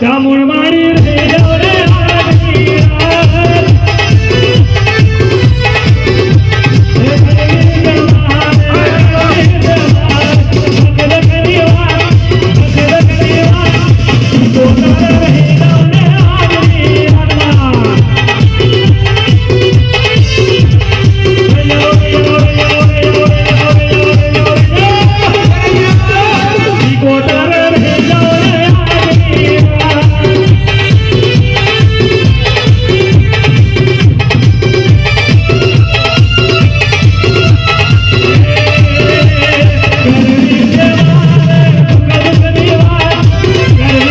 ચામુંડ મારી